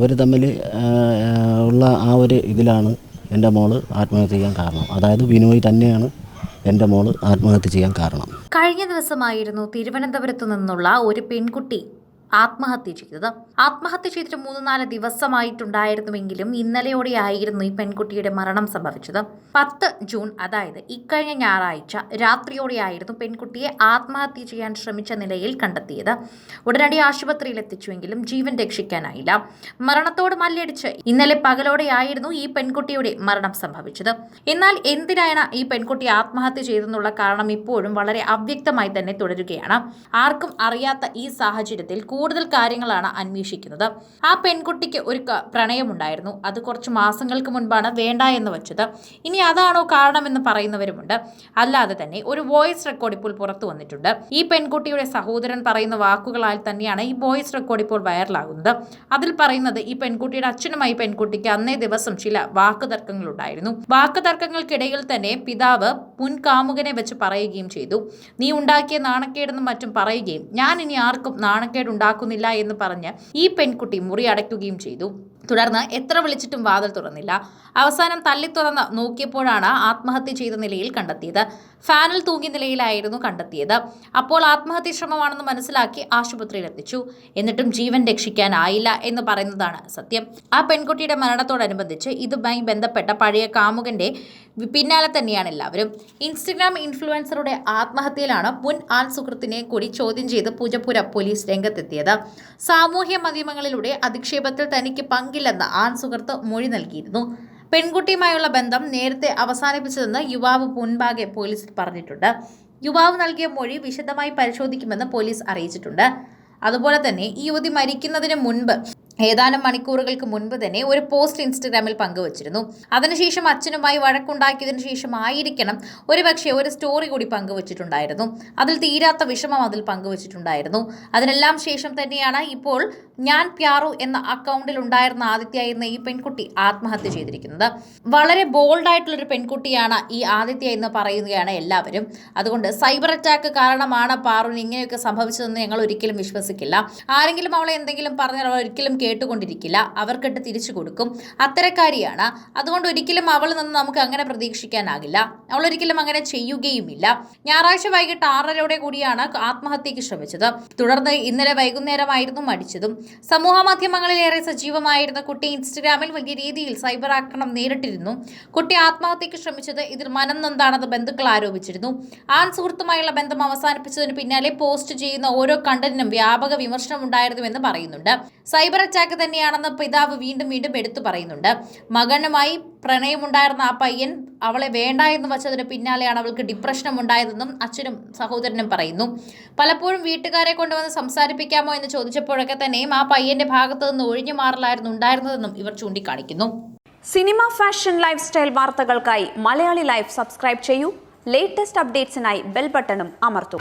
അവർ തമ്മിൽ ഉള്ള ആ ഒരു ഇതിലാണ് എന്റെ മോൾ ആത്മഹത്യ ചെയ്യാൻ കാരണം. അതായത് ബിനോയ് തന്നെയാണ് എന്റെ മോൾ ആത്മഹത്യ ചെയ്യാൻ കാരണം. കഴിഞ്ഞ ദിവസമായിരുന്നു തിരുവനന്തപുരത്തു നിന്നുള്ള ഒരു പെൺകുട്ടി ആത്മഹത്യ ചെയ്തത്. ആത്മഹത്യ ചെയ്തിട്ട് മൂന്ന് നാല് ദിവസമായിട്ടുണ്ടായിരുന്നുവെങ്കിലും ഇന്നലെയോടെയായിരുന്നു ഈ പെൺകുട്ടിയുടെ മരണം സംഭവിച്ചത്. പത്ത് ജൂൺ അതായത് ഇക്കഴിഞ്ഞ ഞായറാഴ്ച രാത്രിയോടെയായിരുന്നു പെൺകുട്ടിയെ ആത്മഹത്യ ചെയ്യാൻ ശ്രമിച്ച നിലയിൽ കണ്ടെത്തിയത്. ഉടനടി ആശുപത്രിയിൽ എത്തിച്ചുവെങ്കിലും ജീവൻ രക്ഷിക്കാനായില്ല. മരണത്തോട് മല്ലടിച്ച് ഇന്നലെ പകലോടെയായിരുന്നു ഈ പെൺകുട്ടിയുടെ മരണം സംഭവിച്ചത്. എന്നാൽ എന്തിനാണ് ഈ പെൺകുട്ടി ആത്മഹത്യ ചെയ്തെന്നുള്ള കാരണം ഇപ്പോഴും വളരെ അവ്യക്തമായി തന്നെ തുടരുകയാണ്. ആർക്കും അറിയാത്ത ഈ സാഹചര്യത്തിൽ കാര്യങ്ങളാണ് അന്വേഷിക്കുന്നത്. ആ പെൺകുട്ടിക്ക് ഒരു പ്രണയമുണ്ടായിരുന്നു. അത് കുറച്ച് മാസങ്ങൾക്ക് മുൻപാണ് വേണ്ട എന്ന് വെച്ചത്. ഇനി അതാണോ കാരണമെന്ന് പറയുന്നവരുമുണ്ട്. അല്ലാതെ തന്നെ ഒരു വോയിസ് റെക്കോർഡ് ഇപ്പോൾ പുറത്തു വന്നിട്ടുണ്ട്. ഈ പെൺകുട്ടിയുടെ സഹോദരൻ പറയുന്ന വാക്കുകളാൽ തന്നെയാണ് ഈ വോയിസ് റെക്കോർഡ് ഇപ്പോൾ വൈറലാകുന്നത്. അതിൽ പറയുന്നത് ഈ പെൺകുട്ടിയുടെ അച്ഛനുമായി പെൺകുട്ടിക്ക് അന്നേ ദിവസം ചില വാക്കുതർക്കങ്ങളുണ്ടായിരുന്നു. വാക്കുതർക്കങ്ങൾക്കിടയിൽ തന്നെ പിതാവ് മുൻകാമുകനെ വെച്ച് പറയുകയും ചെയ്തു. നീ ഉണ്ടാക്കിയ നാണക്കേടെന്നും മറ്റും പറയുകയും ഞാൻ ഇനി ആർക്കും നാണക്കേട് ഉണ്ടാക്കുന്നില്ല എന്ന് പറഞ്ഞ് ഈ പെൺകുട്ടി മുറി അടയ്ക്കുകയും ചെയ്തു. തുടർന്ന് എത്ര വിളിച്ചിട്ടും വാതിൽ തുറന്നില്ല. അവസാനം തല്ലി തുറന്ന് നോക്കിയപ്പോഴാണ് ആത്മഹത്യ ചെയ്ത നിലയിൽ കണ്ടെത്തിയത്. ഫാനിൽ തൂങ്ങി നിലയിലായിരുന്നു കണ്ടെത്തിയത്. അപ്പോൾ ആത്മഹത്യ ശ്രമമാണെന്ന് മനസ്സിലാക്കി ആശുപത്രിയിൽ എത്തിച്ചു. എന്നിട്ടും ജീവൻ രക്ഷിക്കാനായില്ല എന്ന് പറയുന്നതാണ് സത്യം. ആ പെൺകുട്ടിയുടെ മരണത്തോടനുബന്ധിച്ച് ഇതുമായി ബന്ധപ്പെട്ട പഴയ കാമുകന്റെ പിന്നാലെ തന്നെയാണ് എല്ലാവരും. ഇൻസ്റ്റഗ്രാം ഇൻഫ്ലുവൻസറുടെ ആത്മഹത്യയിലാണ് മുൻ ആൺ സുഹൃത്തിനെ കൂടി ചോദ്യം ചെയ്ത് പൂജപ്പുര പോലീസ് രംഗത്തെത്തിയത്. സാമൂഹ്യ മാധ്യമങ്ങളിലൂടെ അധിക്ഷേപത്തിൽ തനിക്ക് പങ്കില്ലെന്ന് ആൺ സുഹൃത്ത് മൊഴി നൽകിയിരുന്നു. പെൺകുട്ടിയുമായുള്ള ബന്ധം നേരത്തെ അവസാനിപ്പിച്ചതെന്ന് യുവാവ് മുൻപാകെ പോലീസിൽ പറഞ്ഞിട്ടുണ്ട്. യുവാവ് നൽകിയ മൊഴി വിശദമായി പരിശോധിക്കുമെന്ന് പോലീസ് അറിയിച്ചിട്ടുണ്ട്. അതുപോലെ തന്നെ ഈ യുവതി മരിക്കുന്നതിന് മുൻപ് ഏതാനും മണിക്കൂറുകൾക്ക് മുൻപ് തന്നെ ഒരു പോസ്റ്റ് ഇൻസ്റ്റഗ്രാമിൽ പങ്കുവച്ചിരുന്നു. അതിനുശേഷം അച്ഛനുമായി വഴക്കുണ്ടാക്കിയതിനു ശേഷം ആയിരിക്കണം ഒരുപക്ഷെ ഒരു സ്റ്റോറി കൂടി പങ്കുവച്ചിട്ടുണ്ടായിരുന്നു. അതിൽ തീരാത്ത വിഷമം അതിൽ പങ്കുവച്ചിട്ടുണ്ടായിരുന്നു. അതിനെല്ലാം ശേഷം തന്നെയാണ് ഇപ്പോൾ ഞാൻ പ്യാറു എന്ന അക്കൗണ്ടിൽ ഉണ്ടായിരുന്ന ആദിത്യ എന്ന ഈ പെൺകുട്ടി ആത്മഹത്യ ചെയ്തിരിക്കുന്നത്. വളരെ ബോൾഡായിട്ടുള്ളൊരു പെൺകുട്ടിയാണ് ഈ ആദിത്യ എന്ന് പറയുകയാണ് എല്ലാവരും. അതുകൊണ്ട് സൈബർ അറ്റാക്ക് കാരണമാണ് പാറുവിന് ഇങ്ങനെയൊക്കെ സംഭവിച്ചതെന്ന് ഞങ്ങൾ ഒരിക്കലും വിശ്വസിക്കില്ല. ആരെങ്കിലും അവളെ എന്തെങ്കിലും പറഞ്ഞാൽ അവൾ ഒരിക്കലും കേട്ടുകൊണ്ടിരിക്കില്ല. അവർക്കിട്ട് തിരിച്ചു കൊടുക്കും. അത്തരക്കാരിയാണ്. അതുകൊണ്ട് ഒരിക്കലും അവൾ നിന്ന് നമുക്ക് അങ്ങനെ പ്രതീക്ഷിക്കാനാകില്ല. അവൾ ഒരിക്കലും അങ്ങനെ ചെയ്യുകയുമില്ല. ഞായറാഴ്ച വൈകിട്ട് ആറരയോടെ കൂടിയാണ് ആത്മഹത്യക്ക് ശ്രമിച്ചത്. തുടർന്ന് ഇന്നലെ വൈകുന്നേരമായിരുന്നു മടിച്ചതും സമൂഹ മാധ്യമങ്ങളിലേറെ സജീവമായിരുന്ന കുട്ടി ഇൻസ്റ്റഗ്രാമിൽ വലിയ രീതിയിൽ സൈബർ ആക്രമണം നേരിട്ടിരുന്നു. കുട്ടി ആത്മഹത്യക്ക് ശ്രമിച്ചത് ഇതിൽ മനം നൊന്താണെന്ന് ബന്ധുക്കൾ ആരോപിച്ചിരുന്നു. ആൺ സുഹൃത്തുമായുള്ള ബന്ധം അവസാനിപ്പിച്ചതിന് പിന്നാലെ പോസ്റ്റ് ചെയ്യുന്ന ഓരോ കണ്ടന്റിനും വ്യാപക വിമർശനം ഉണ്ടായിരുന്നു എന്ന് പറയുന്നുണ്ട്. സൈബർ അറ്റാക്ക് തന്നെയാണെന്ന് പിതാവ് വീണ്ടും വീണ്ടും എടുത്തു പറയുന്നുണ്ട്. മകനുമായി പ്രണയമുണ്ടായിരുന്ന ആ പയ്യൻ അവളെ വേണ്ട എന്ന് വച്ചതിന് പിന്നാലെയാണ് അവൾക്ക് ഡിപ്രഷനും ഉണ്ടായതെന്നും അച്ഛനും സഹോദരനും പറയുന്നു. പലപ്പോഴും വീട്ടുകാരെ കൊണ്ടുവന്ന് സംസാരിപ്പിക്കാമോ എന്ന് ചോദിച്ചപ്പോഴൊക്കെ തന്നെയും ആ പയ്യന്റെ ഭാഗത്തു നിന്ന് ഒഴിഞ്ഞു മാറലായിരുന്നു ഉണ്ടായിരുന്നതെന്നും ഇവർ ചൂണ്ടിക്കാണിക്കുന്നു. സിനിമ ഫാഷൻ ലൈഫ് സ്റ്റൈൽ വാർത്തകൾക്കായി മലയാളി ലൈഫ് സബ്സ്ക്രൈബ് ചെയ്യൂ. ലേറ്റസ്റ്റ് അപ്ഡേറ്റ്സിനായി ബെൽ ബട്ടണും അമർത്തൂ.